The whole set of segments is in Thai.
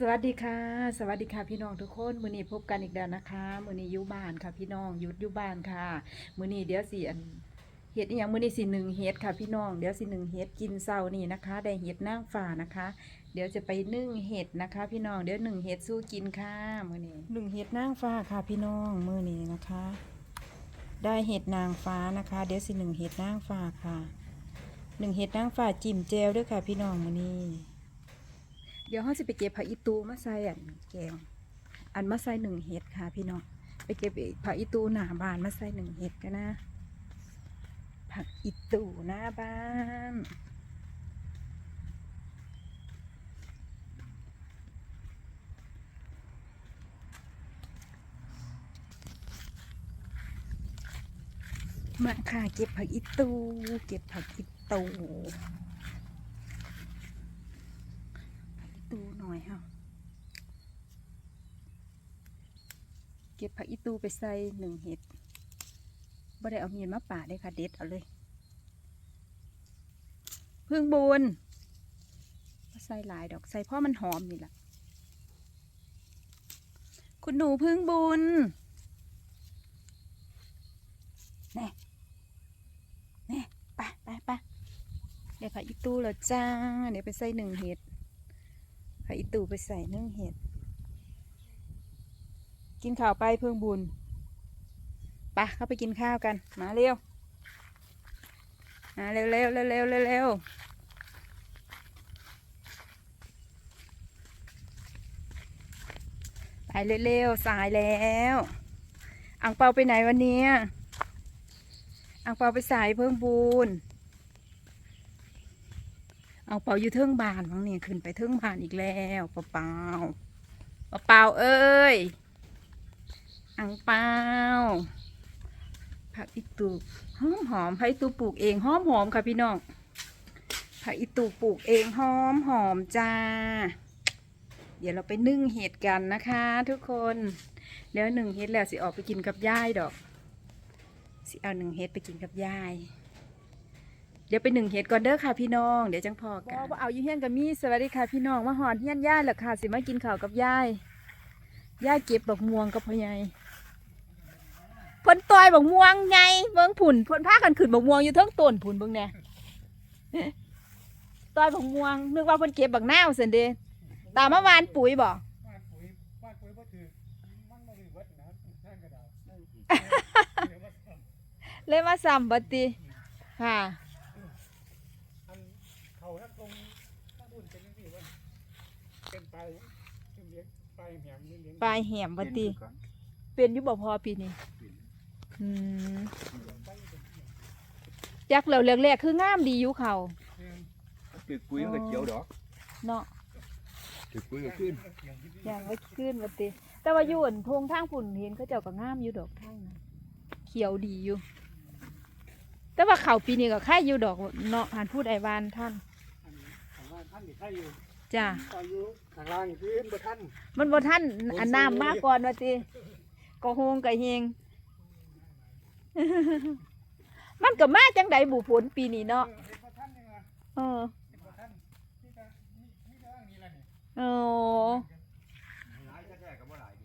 สวัสดีค่ะ สวัสดีค่ะพี่น้องทุกคนมือนี้พบกันอีกแล้วนะคะ มือนี้อยู่บ้านค่ะพี่น้องหยุดอยู่บ้านค่ะ มือนี้เดี๋ยวสิอันเฮ็ดอีหยังมือนี้สิหนึ่งเฮ็ดค่ะพี่น้องเดี๋ยวสิหนึ่งเฮ็ดกินเช้านี่นะคะ ได้เฮ็ดนางฟ้านะคะ เดี๋ยวจะไปนึ่งเห็ดนะคะ พี่น้องเดี๋ยวหนึ่งเห็ดสู้กินค่ะมือนี้หนึ่งเห็ดนางฟ้าค่ะพี่น้องมือนี้นะคะ ได้เห็ดนางฟ้านะคะ เดี๋ยวสิหนึ่งเห็ดนางฟ้าค่ะหนึ่งเห็ดนางฟ้าจิ้มแจวด้วยค่ะ พี่น้องมือนี้ เดี๋ยวเขาจะไปเก็บผักอีตูมาใส่อันแกง อันมาใส่หนึ่งเห็ดค่ะพี่น้อง ไปเก็บผักอีตูหน้าบ้านมาใส่หนึ่งเห็ดกันนะ ผักอีตูหน้าบ้านมาค่ะเก็บผักอีตู เก็บผักอีตู ตูหน่อยค่ะเก็บผักอีตูไปใส่หนึ่งเห็ดบ่ได้เอามีดมาป่าได้ค่ะเด็ดเอาเลย พึ่งบุญใส่หลายดอกใส่เพราะมันหอมนี่แหละคุณหนูพึ่งบุญแน่แน่ไปไปไปเดี๋ยวผักอีตูแล้วจ้า เดี๋ยวไปใส่หนึ่งเห็ด เอาอีตู่ไปใส่นึ่งเห็ด กินข้าวไปเพิ่งบุญปะเข้าไปกินข้าวกัน มาเร็ว มาเร็วเร็วเร็วเร็วเร็วเร็วไปเร็วๆสายแล้วอังเปาไปไหนวันนี้อังเปาไปสายเพิ่งบุญ เอาเปาอยู่เทิงบานมั้งเนี่ยขึ้นไปเทิงบานอีกแล้วเปาเปาเปาเปาเอ้ยอังเปาผักอีตูหอมหอมผักอีตูปลูกเองหอมหอมค่ะพี่น้องผักอีตูปลูกเองหอมหอมจ้า เดี๋ยวเราไปนึ่งเห็ดกันนะคะ ทุกคนแล้วหนึ่งเห็ดแล้วสิออกไปกินกับยายดอกสิเอาหนึ่งเห็ดไปกินกับยาย เดี๋ยวไปหนึ่งเห็ดก่อนเด้อค่ะพี่น้อง เดี๋ยวจังพอกันว่าเอาอยู่เฮียนกับมี่สวัสดีค่ะพี่น้องมาหอนเฮียนย่ายแหละค่ะสิมากินข้าวกับยายยายเก็บบักม่วงกับพ่อใหญ่เพิ่นตอยบักม่วงไงเบิ่งผุ่นเพิ่นพากันขึ้นบักม่วงอยู่เทั้งต้นผุ่นเบิ่งแหน่ตอยบักม่วงนึกว่าเพิ่นเก็บบักนาวซั่นเด้ตามมาวานปุ๋ยบ่บ้านปุ๋ยบ้านปุ๋ยบ่ถือมันบ่ถือเบิดนะท่านกระดาษเดี๋ยวว่าทำเลยมาซ้ำบัดติค่ะ อันเขาทั้งตรงทั้งบุญเป็นจังซี่ว่า เป็นไปเลี้ยงไปแหมเลี้ยงปลายแหมบัดติ เป็นอยู่บ่พอปีนี้อืมจักแล้วแรกๆคืองามดีอยู่เขาตึกปุ๋ยมันก็เขียวดอกเนาะตึกปุ๋ยก็ขึ้นอย่างไว้ขึ้นมาติแต่ว่าอยู่อั่นทงทางฝุ่นเห็นเขาเจ้าก็งามอยู่ดอกทางนั้นเขียวดีอยู่ แต่ว่าเขาวปีนี้ก็ค่ายอยู่ดอกเนาะหันพูดไอวานท่านข้างล่างท่านนี่ใครอยู่ จ้าตอนอยู่ข้างล่างนี่คือบ่ท่านมันบ่ท่านอันน้ำมาก่อนว่าติก็โฮงก็เฮง มันก็มาจังใดบุฝนปีนี้เนาะเห็นบ่ท่านนี่ว่าเออเห็นบ่ท่านนี่ก็นี่นี่ก็นี่ล่ะนี่โอ้หลายแท้ๆก็บ่หลายดิ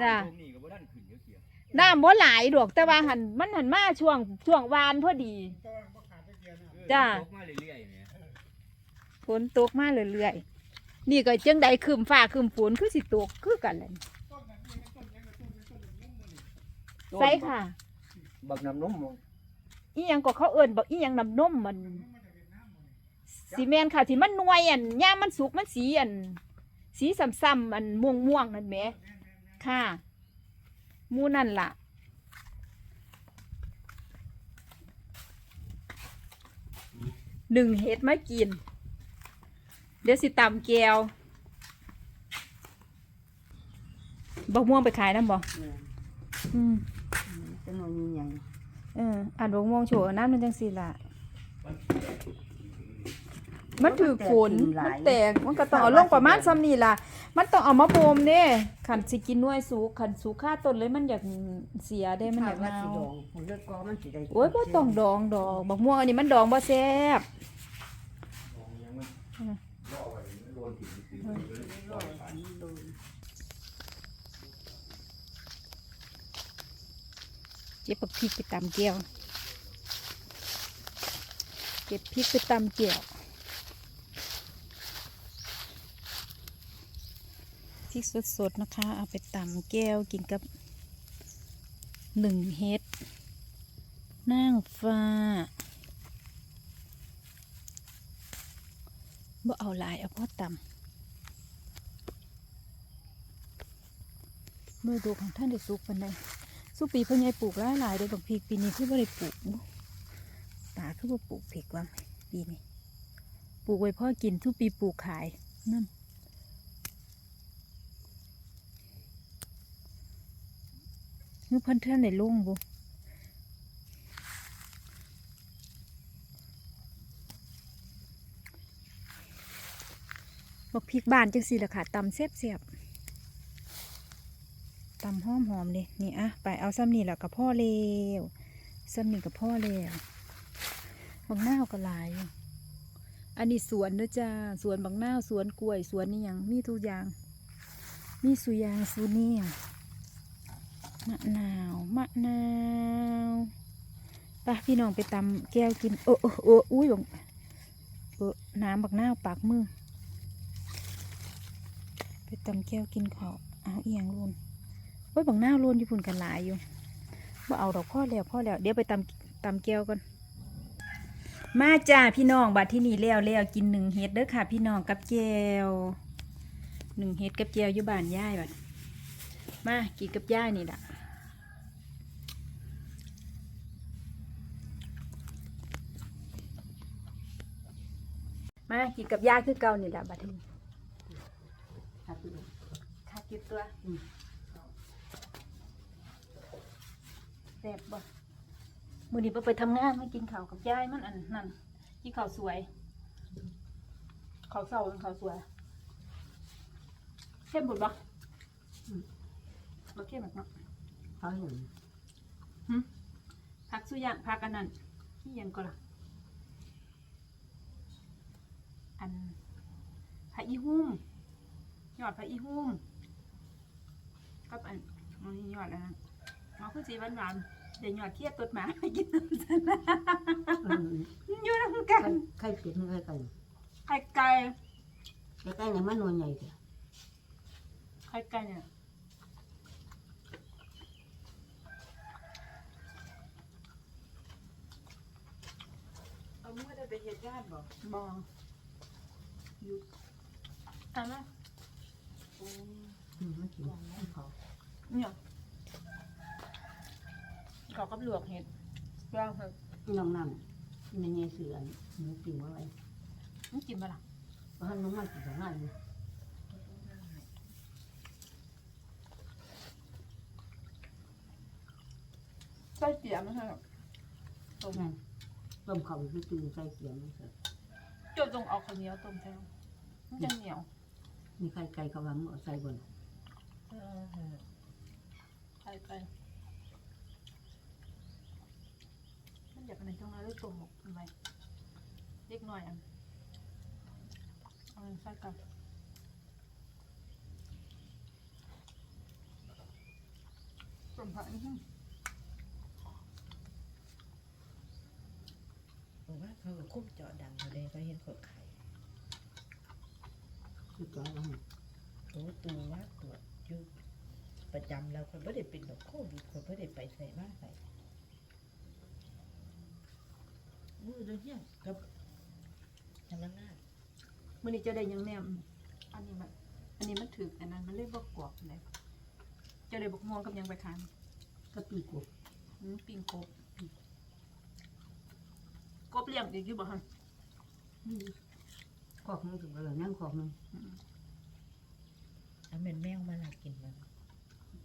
จ้าตรงนี้ก็บ่ทันขึ้นเดี๋ยวเขียวน้ำบ่หลายดอกแต่ว่าหันมันหันมาช่วงช่วงวานพอดีก็บ่ขาดตะเกียบนะ เออจ้าตกมาเรื่อยๆเนี่ย ฝนตกมาเรื่อยๆนี่ก็จังใดคืมฟ้าคืมฝนคือสิตกคือกันแหละต้นนั้นนี่ต้นยังต้นต้นนุ่มๆนี่ใส่ค่ะ บักน้ำนมบ่อีหยังก็เขาเอิ้นบอกอีหยังน้ำนมมันสีแมนค่ะที่มันหน่วยอันย่ามมันสุกมันสีอัน สีซ้ำๆอันม่วงม่วงๆนั่นแหมค่ะหมูนั่นล่ะหนึ่งเฮ็ดมากิน เดี๋ยวสิตำแก้วบักม่วงไปขายน้ำบ่อืมจะนอนมีหยังเอออ่านบกม่วงโฉน้ำมันจังสิล่ะมันถือฝนมันแตก มันก็ต้องเอาลงประมาณซ้ำนี่ล่ะ มันต้องเอามาโบมเด้ขันสิกินหน่วยสูงขันสูงค่าต้นเลยมันอยากเสียได้มันอยากว่าเน่าสิดองผลเลือกกอมันสิได้โอ้ยบ่ต้องดองดอกบักม่วงอันนี้มันดองบ่แซ่บ ยังมันรอไว้มันโดนถิ่นโดนเก็บพริกไปตำเกี๊ยวเก็บพริกไปตำเกี๊ยวพริกสดๆนะคะ เอาไปตำแก้วกินกับหนึ่งเฮ็ดนางฟ้า บ่เอาหลายเอาพอต่ำมือดูของท่านได้สุกปันใดสุกปีพ่อใหญ่ปลูกหลายหลายๆเลยบางพีปีนี้คือบ่ได้ปลูกตาคือบ่ปลูกเพกว่างปีนี้ปลูกไว้พ่อกินทุกปีปลูกขายนั่นคือเพิ่นเท่านในลุงบุ บอกพริกบานจังสิล่ะค่ะตำเสียบเสียบๆตำหอมหอมเลยนี่อะไปเอาซ้ำนี่แหละกับพ่อเลวซ้ำนี่กับพ่อเลวบางหน้าก็หลายอันนี้สวนเด้อจ้าสวนบางหน้าสวนกล้วยสวนนี่ยังมีทุกอย่าง มีสุยางสุนียงมะนาวมะนาวไปพี่น้องไปตำแก้วกินโอ้โอ้โอ้อุ้ยบังน้ำบักหน้าปากมือ ไปตำแก้วกินข้าวเอาเอียงรุนโอ้ยบางหน้าโลนอยู่พุ่นกันหลายอยู่บ่เอาดอกพ่อแล้วพ่อแล้วเดี๋ยวไปตำตำแก้วก่อนมาจ้าพี่น้องบัดที่นี่แล้วแล้วกินหนึ่งเฮ็ดเด้อค่ะ พี่น้องกับแก้วหนึ่งเฮ็ดกับแก้วอยู่บ้านย่ายบัดมากินกับย่ายนี่แหละมากินกับย่าคือเก่านี่แหละบัดนี้ ครับพี่ค่ะกินตัวอืมแซ่บบ่มื้อนี้บ่ไปทำงานมากินข้าวกับยายมันอันนั่นกินข้าวสวยข้าวเช้าเป็นข้าวสวยเข้มบุดบ่อืมบ่เข้มหรอกเนาะเขาเห็นผักสุยางผักอันนั้นที่ยังก็ล่ะอันผักอีหุ่ม ยอดผักอีหุ่มกับอันอันนี้ยอดอันนั้นมันคือสีหวานๆเดี๋ยวยอดเทียบต้นหมาไปกินเอออยู่น้ำกันไข่เป็ดไม่ไข่ไก่ไข่ไก่ไข่ไก่เนี่ยมันนวลใหญ่จ้ะไข่ไก่เนี่ยเอามื่อได้ไปเหตุการณ์บ่บออยู่ตามมาอืมมันกิน เขาเนี่ยเขากับลวกเห็ดย่างเห็ดน้องน้ำมันยังเสือหมูปิ้งอะไรมันกินบ่ล่ะเพราะน้องมันกินของง่ายอยู่ไส้เตี๋ยมันเหรอต้มนั่นต้มเขาคือตื่นใส่เกี๊ยวมันเสร็จจนต้องเอาข้าวเหนียวต้มแทนมันจะเหนียว มีไข่ไก่เขาวางเอาใส่บนเออไข่ไก่มันอยากอะไรจังเลยได้วยต้มหมกทำไมเล็กหน่อยอะเอาใส่กันต้มผักอื้อหือบอกว่าเขาก็คุ้มเจาะดังอยู่เลยเขาเห็นคนไข้ คือตัวเราโอ้ตูว่าตรวจอยู่ประจำแล้วคนไม่ได้เป็นแบบโควิดคนไม่ได้ไปใส่มากใส่มือเดียวเนี่ยกับทำงานมันนี่จะได้หยังแนมอันนี้มันอันนี้มันถืออันนั้นมันเรียกว่ากรอบเลยจะได้บกม่วงกับหยังไปทานก็ปีกบอืมปิ้งกบกบเลี้ยงอีกอยู่บ่ฮะ ขอกนึงถึงเลยนั่งขอกนึงเอาเป็นแมวมาหลักกินมัน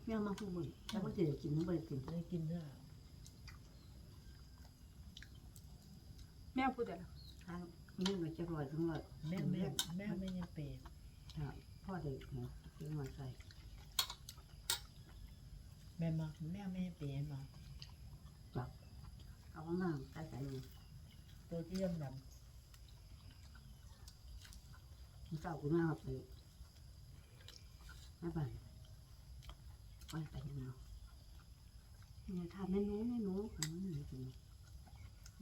แม่มาพูดบ่อยแต่ว่าจะได้กินมันไม่ได้กินเลยกินเนื้อแม่พูดแต่ละทางนี่มันจะลอยทั้งลอยแมวแมวแมวไม่ยังเป็นพ่อเด็กนะซื้อมาใส่แม่มาแมวไม่ยังเป็นมาเอาข้างล่างใส่ใส่ลงตัวที่เริ่มดมัน เศร้ากูน่าไปไม่ไปไปไปยังไงเนี่ยทำเมนูเมนูอันนี้จริง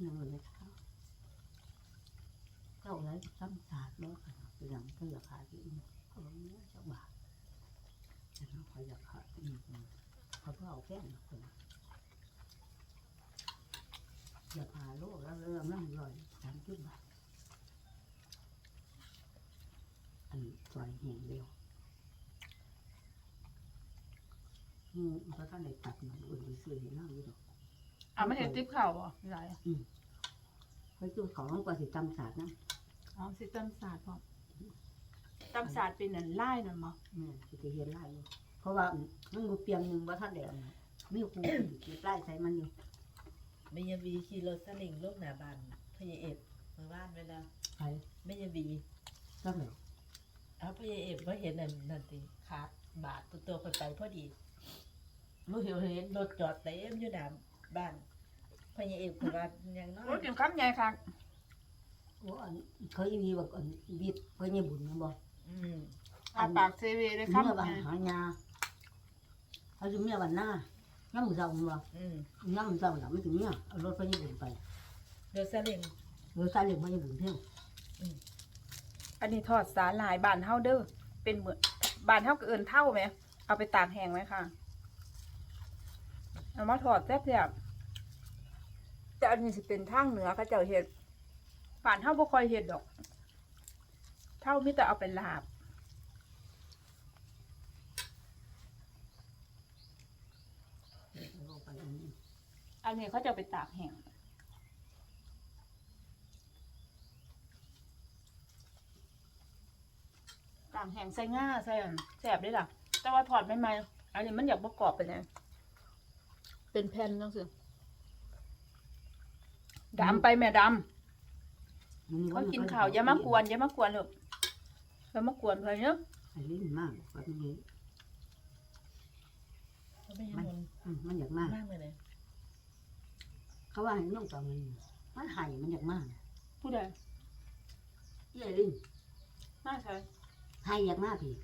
ยังเลยข้าวเจ้าอะไรซ้ำสาดแล้วกันไปยังก็อยากขายกินเขาบอกเนี่ยเจ้าบาทแต่เขาคออยากขายกินเขาเพื่อเอาแก้มคนอยากหาโลกแล้วเริ่มนั่งลอยสามจุดบาทอั นซอยแห้งเร็วอืมเพราะท่านได้ตัดมันอุ่นไปซื้อให้นั่งอยู่ดอกอะไม่เห็นติ๊บเข่าบ่ไรเพราะจุดของมันกว่าสิตำสาดนะอ๋อสิตำศาสตร์พ่อตำศาสตร์เป็นอันไล่นั่นบ่แม่สิจะเห็นไล่อยู่เพราะว่ามันมีเปียงหนึ่งว่าท่านได้อันนั้นมีครูเก็บไล่ใส่มันอยู่ไม่ยาวีขี่รถสลิงลูกหนาบานพยาเอกมาบ้านไว้แล้วใส่ไม่ยาวีก็แบบ เอาพยาเอกว่าเห็นนั่นนั่นสิขาดบาทตัวตัวคนไปพอดีลูกเห็นเห็นรถจอดเต็มอยู่หน้าบ้านพยาเอกคนว่ายังน้อโอ้ยยกินคำใหญ่ค่ะโอ้อันเคยมีแบบอันบิดเพื่อเนี่ยบุญมันบอกอืมอาปากเซเวเลยเมื่อคำวันใหญ่หายาเขาจะเมียวันหน้าย่ำมือเจ้ามันบอกอืมย่ำมือเจ้าหนาไม่ถึงเนี่ยเอารถเพื่อเนี่ยบุญไปรถสลิงรถซาเล้งเพื่อเนี่ยบุญเที่ยว อันนี้ทอดสาหร่ายบานเท่าเด้อเป็นเหมือนบานเท่ากับเอินเท่าไหมเอาไปตากแห้งไหมค่ะเอามาทอดแซ่บๆแต่อันนี้สิเป็นทางเหนือเขาเจ้าเห็ดบานเท่าบ่ค่อยเห็ดดอก เท่ามิแต่เอาไปลาบเอาไปอันนี้อันนี้เขาจะเอาไปตากแห้ง ตากแห้งใส่ง่าใส่อันแสบได้ล่ะแต่ว่าถอดไม่ไหมๆอันนี้มันอยากประกรอบไปเลยเป็นแผ่นจังสิดำไปแม่ดำเขากินข้าวอย่ามากวนอย่ามากวนลูกอย่ามากวนเพื่อนเนาะไอ้ลิ้นมากแบบนี้เขาไม่ให้นนอืมมันอยากมากมากเลยเลยเขาว่าให้น้องต่อมันมันไห่มันอยากมากผู้ใดเอ้ยลิ้นน่าใช่ ไห่อยากมากพี่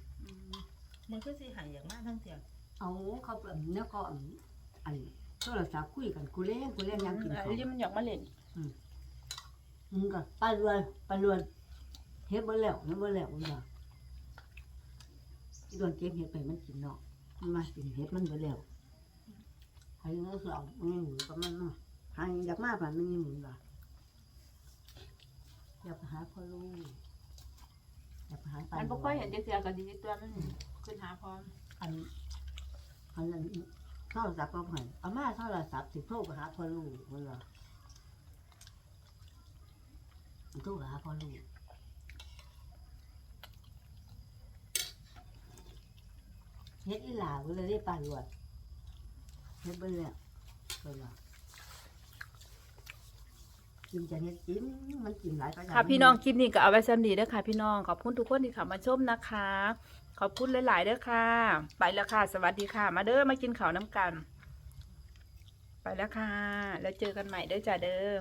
มันก็สิหายอย่างมากทั้งเสียงเอาเขาแบบนี้ก็อันอันโทรศัพท์คุยกันกูเล่นกูเล่นยังกินอันข้าวนี้มันอยากมาเล่นมึงก็ปลาลวนปลาลวนเฮ็ดบ่แล้วเฮ็ดบ่แล้วมึงว่าที่โดนเก็บเฮ็ดไปมันกินเนาะมันมากินเฮ็ดมันบ่แล้วให้เงือคือเอาเงี้ยหมูกับมันเนาะให้อยากมาผ่านมันนี่หมูว่าอยากไปหาพ่อลูก อยากไปมันบ่ค่อยเห็นจะเสียกันดีตัวมันขึ้นหาพร้อมอันอันนั้นโทรศัพท์ก็ผ่านเอามาโทรศัพท์สิโทรหาพ่อลูกเพิ่นว่าโทรหาพ่อลูกเฮ็ดอีหลาก็เลยได้ปลาหลวดเฮ็ดเบิ่แล้วก็ว่า กินจะเฮ็ดกินมันกินหลายก็ค่ะพี่น้องคลิปนี้ก็เอาไว้สำนีเด้อค่ะ พี่น้องขอบคุณทุกคนที่เข้ามาชมนะคะ ขอบคุณหลาย ๆเด้อค่ะ ไปแล้วค่ะ สวัสดีค่ะ มาเด้อมากินข้าวน้ำกัน ไปแล้วค่ะ แล้วเจอกันใหม่เด้อจ้าเด้อ